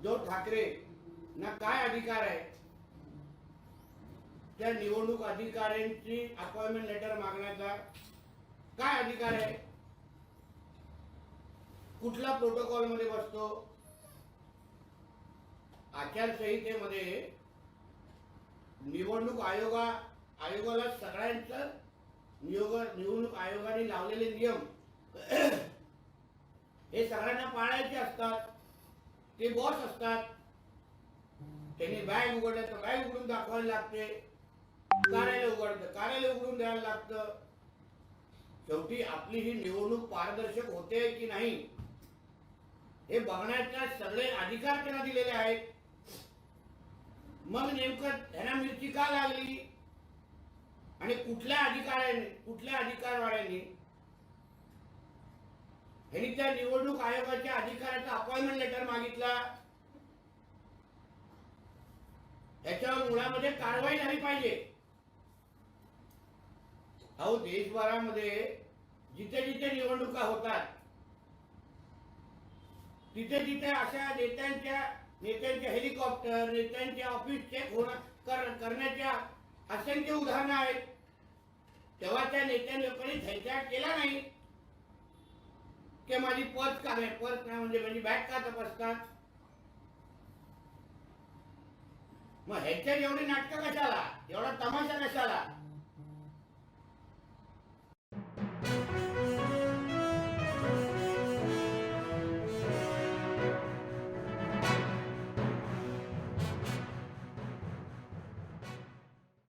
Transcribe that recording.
उद्धव ठाकरे ना काय अधिकार आहे? त्या निवडणूक अधिकाऱ्यांची अपॉइंटमेंट लेटर मागण्याचा काय अधिकार आहे? कुठला प्रोटोकॉलमध्ये बसतो? आचारसंहितेमध्ये निवडणूक आयोगा आयोगाला सगळ्यांचं नियोग निवडणूक आयोगाने लावलेले नियम हे सगळ्यांना पाळायचे असतात. ते बॉस असतात. त्यांनी बॅग उघडल्या तर बॅग उघडून दाखवायला लागते. कार्यालय उघडतं कार्यालय उघडून द्यायला लागतं. शेवटी आपली ही निवडणूक पारदर्शक होते की नाही हे बघण्याचे सगळे अधिकार त्यांना दिलेले आहेत. मग नेमकं ह्यांना मिरची का लागली? आणि कुठल्या अधिकाऱ्याने कुठल्या अधिकारवाड्यांनी ह्यांनी त्या निवडणूक आयोगाच्या अधिकाऱ्याचा अपॉइंटमेंट लेटर मागितला. याच्यावर मुळामध्ये कारवाई झाली पाहिजे. अहो देशभरामध्ये जिथे जिथे निवडणुका होतात तिथे तिथे अशा नेत्यांच्या नेत्यांच्या हेलिकॉप्टर नेत्यांच्या ऑफिस चेक होणार कर, करण्याच्या असंख्य उदाहरणं आहेत. तेव्हा त्या नेत्या लोकांनी धैर्य केला नाही. ते माझी पर्स का नाही पर्स नाही म्हणजे माझी बॅग का तपासतात मग ह्याच्यात एवढी नाटकं कशाला एवढा तमाशा कशाला